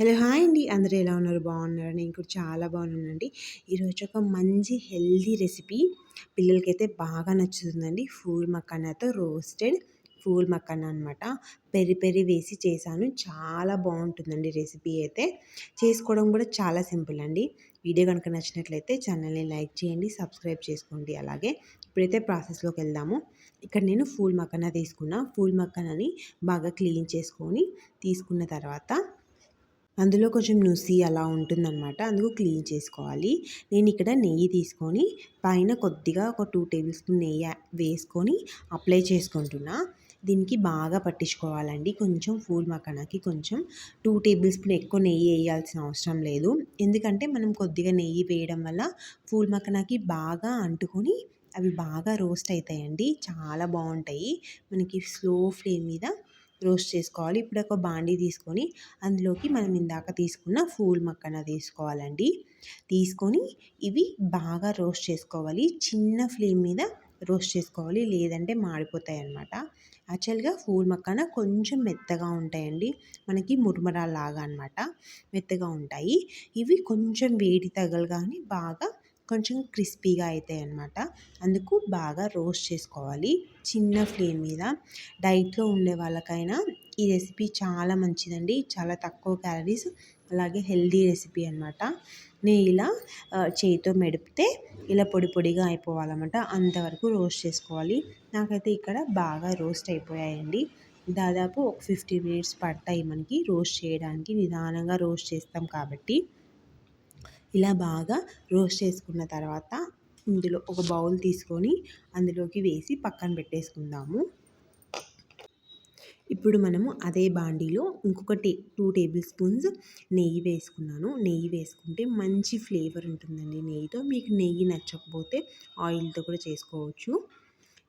Hello hi అండి. అందరూ ఎలా ఉన్నారు? బాగున్నారు? నేను కూడా చాలా బాగున్నానండి. ఈరోజు ఒక మంచి హెల్దీ రెసిపీ. పిల్లలకైతే బాగా నచ్చుతుందండి. ఫూల్ మక్కనతో రోస్టెడ్ ఫూల్ మక్కన అనమాట పెరి పెరి వేసి చేశాను. చాలా బాగుంటుందండి రెసిపీ అయితే. చేసుకోవడం కూడా చాలా సింపుల్ అండి. వీడియో కనుక నచ్చినట్లయితే ఛానల్ని లైక్ చేయండి సబ్స్క్రైబ్ చేసుకోండి. అలాగే ఇప్పుడైతే ప్రాసెస్లోకి వెళ్దాము. ఇక్కడ నేను ఫూల్ మక్కన తీసుకున్నా. ఫూల్ మక్కనని బాగా క్లీన్ చేసుకొని తీసుకున్న తర్వాత అందులో కొంచెం నుసి అలా ఉంటుందన్నమాట. అందుకు క్లీన్ చేసుకోవాలి. నేను ఇక్కడ నెయ్యి తీసుకొని పైన కొద్దిగా ఒక టూ టేబుల్ స్పూన్ నెయ్యి వేసుకొని అప్లై చేసుకుంటున్నా. దీనికి బాగా పట్టించుకోవాలండి. కొంచెం ఫూల్ మకానాకి కొంచెం టూ టేబుల్ స్పూన్ ఎక్కువ నెయ్యి వేయాల్సిన అవసరం లేదు. ఎందుకంటే మనం కొద్దిగా నెయ్యి వేయడం వల్ల ఫూల్ మకానాకి బాగా అంటుకొని అవి బాగా రోస్ట్ అవుతాయండి. చాలా బాగుంటాయి. మనకి స్లో ఫ్లేమ్ మీద రోస్ట్ చేసుకోవాలి. ఇప్పుడు ఒక బాండీ తీసుకొని అందులోకి మనం ఇందాక తీసుకున్న ఫూల్ మక్కన తీసుకోవాలండి తీసుకొని ఇవి బాగా రోస్ట్ చేసుకోవాలి. చిన్న ఫ్లేమ్ మీద రోస్ట్ చేసుకోవాలి. లేదంటే మాడిపోతాయి అన్నమాట యాక్చువల్గా ఫూల్ మక్కన కొంచెం మెత్తగా ఉంటాయండి. మనకి మురుమరాలాగా అనమాట మెత్తగా ఉంటాయి. ఇవి కొంచెం వేడి తగలగానే బాగా కొంచెం క్రిస్పీగా అవుతాయి అన్నమాట అందుకు బాగా రోస్ట్ చేసుకోవాలి. చిన్న ఫ్లేమ్ మీద. డైట్లో ఉండే వాళ్ళకైనా ఈ రెసిపీ చాలా మంచిదండి. చాలా తక్కువ క్యాలరీస్ అలాగే హెల్దీ రెసిపీ అనమాట నేను ఇలా చేతితో మెడిపితే ఇలా పొడి పొడిగా అయిపోవాలన్నమాట. అంతవరకు రోస్ట్ చేసుకోవాలి. నాకైతే ఇక్కడ బాగా రోస్ట్ అయిపోయాయండి. దాదాపు ఒక ఫిఫ్టీ మినిట్స్ పడతాయి మనకి రోస్ట్ చేయడానికి. నిదానంగా రోస్ట్ చేస్తాం కాబట్టి. ఇలా బాగా రోస్ట్ చేసుకున్న తర్వాత ఇందులో ఒక బౌల్ తీసుకొని అందులోకి వేసి పక్కన పెట్టేసుకుందాము. ఇప్పుడు మనము అదే బాండీలో ఇంకొకటి టూ టేబుల్ స్పూన్స్ నెయ్యి వేసుకున్నాను. నెయ్యి వేసుకుంటే మంచి ఫ్లేవర్ ఉంటుందండి నెయ్యితో. మీకు నెయ్యి నచ్చకపోతే ఆయిల్తో కూడా చేసుకోవచ్చు.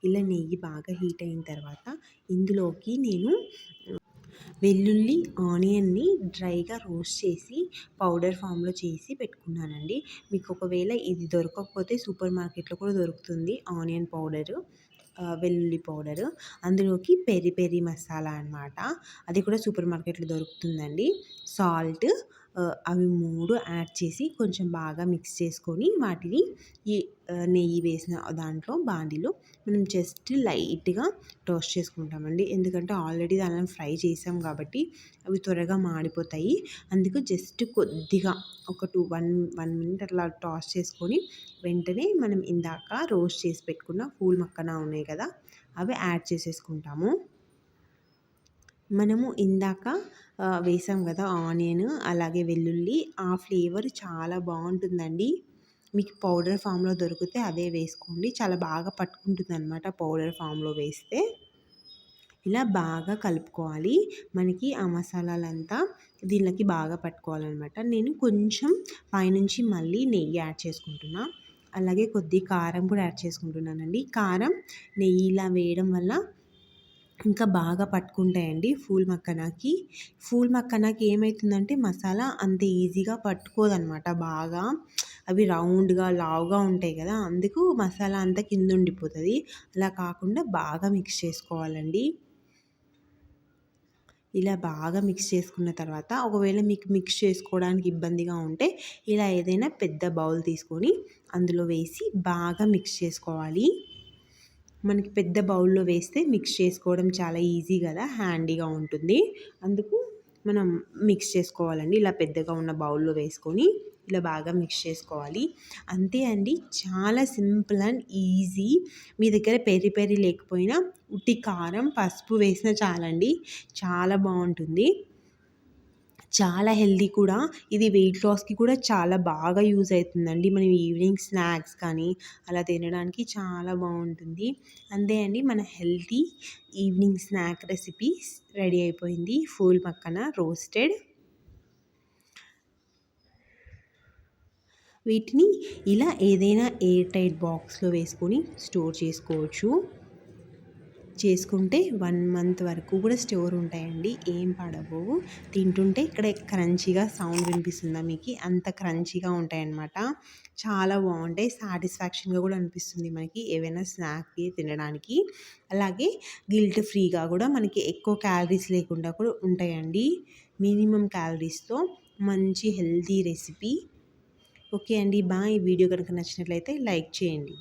ఇలా నెయ్యి బాగా హీట్ అయిన తర్వాత ఇందులోకి నేను వెల్లుల్లి ఆనియన్ని డ్రైగా రోస్ట్ చేసి పౌడర్ ఫామ్లో చేసి పెట్టుకున్నానండి. మీకు ఒకవేళ ఇది దొరకకపోతే సూపర్ మార్కెట్లో కూడా దొరుకుతుంది ఆనియన్ పౌడరు వెల్లుల్లి పౌడరు. అందులోకి పెరి పెరి మసాలా అనమాట అది కూడా సూపర్ మార్కెట్లో దొరుకుతుందండి. సాల్ట్ అవి మూడు యాడ్ చేసి కొంచెం బాగా మిక్స్ చేసుకొని వాటిని ఈ నెయ్యి వేసిన దాంట్లో బాండిలో మనం జస్ట్ లైట్గా టోస్ట్ చేసుకుంటామండి. ఎందుకంటే ఆల్రెడీ దానిని ఫ్రై చేసాం కాబట్టి అవి త్వరగా మాడిపోతాయి. అందుకు జస్ట్ కొద్దిగా ఒక టూ వన్ వన్ మినిట్ అట్లా టాస్ చేసుకొని వెంటనే మనం ఇందాక రోస్ట్ చేసి పెట్టుకున్న పూల్ మక్కన ఉన్నాయి కదా అవి యాడ్ చేసేసుకుంటాము. మనము ఇందాక వేసాం కదా ఆనియన్ అలాగే వెల్లుల్లి ఆ ఫ్లేవర్ చాలా బాగుంటుందండి. మీకు పౌడర్ ఫామ్లో దొరికితే అదే వేసుకోండి. చాలా బాగా పట్టుకుంటుంది అనమాట పౌడర్ ఫామ్లో వేస్తే. ఇలా బాగా కలుపుకోవాలి. మనకి ఆ మసాలాలంతా దీనికి బాగా పట్టుకోవాలన్నమాట. నేను కొంచెం పైనుంచి మళ్ళీ నెయ్యి యాడ్ చేసుకుంటున్నా. అలాగే కొద్ది కారం కూడా యాడ్ చేసుకుంటున్నానండి. కారం నెయ్యి ఇలా వేయడం వల్ల ఇంకా బాగా పట్టుకుంటాయండి ఫూల్ మక్కనాకి. ఫూల్ మక్కనాకి ఏమవుతుందంటే మసాలా అంత ఈజీగా పట్టుకోదనమాట బాగా. అవి రౌండ్గా లావుగా ఉంటాయి కదా అందుకు మసాలా అంతా కింద ఉండిపోతుంది. అలా కాకుండా బాగా మిక్స్ చేసుకోవాలండి. ఇలా బాగా మిక్స్ చేసుకున్న తర్వాత ఒకవేళ మీకు మిక్స్ చేసుకోవడానికి ఇబ్బందిగా ఉంటే ఇలా ఏదైనా పెద్ద బౌల్ తీసుకొని అందులో వేసి బాగా మిక్స్ చేసుకోవాలి. మనకి పెద్ద బౌల్లో వేస్తే మిక్స్ చేసుకోవడం చాలా ఈజీ కదా హ్యాండీగా ఉంటుంది. అందుకు మనం మిక్స్ చేసుకోవాలండి. ఇలా పెద్దగా ఉన్న బౌల్లో వేసుకొని ఇలా బాగా మిక్స్ చేసుకోవాలి. అంతే అండి. చాలా సింపుల్ అండ్ ఈజీ. మీ దగ్గర పెరి పెరి లేకపోయినా ఉట్టి కారం పసుపు వేసినా చాలండి. చాలా బాగుంటుంది. చాలా హెల్దీ కూడా. ఇది వెయిట్ లాస్కి కూడా చాలా బాగా యూజ్ అవుతుందండి. మనం ఈవినింగ్ స్నాక్స్ కానీ అలా తినడానికి చాలా బాగుంటుంది. అంతే అండి మన healthy evening snack recipes ready అయిపోయింది. ఫూల్ పక్కన రోస్టెడ్ వీటిని ఇలా ఏదైనా ఎయిర్ టైట్ బాక్స్లో వేసుకొని స్టోర్ చేసుకోవచ్చు. చేసుకుంటే వన్ మంత్ వరకు కూడా స్టోర్ ఉంటాయండి. ఏం పడవు తింటుంటే ఇక్కడ క్రంచీగా సౌండ్ వినిపిస్తుందా మీకు? అంత క్రంచీగా ఉంటాయన్నమాట. చాలా బాగుంటాయి. సాటిస్ఫాక్షన్గా కూడా అనిపిస్తుంది మనకి ఏవైనా స్నాక్స్ తినడానికి. అలాగే గిల్ట్ ఫ్రీగా కూడా మనకి ఎక్కువ క్యాలరీస్ లేకుండా కూడా ఉంటాయండి. మినిమం క్యాలరీస్తో మంచి హెల్తీ రెసిపీ. ఓకే అండి. బాయ్. వీడియో కనుక నచ్చినట్లయితే లైక్ చేయండి.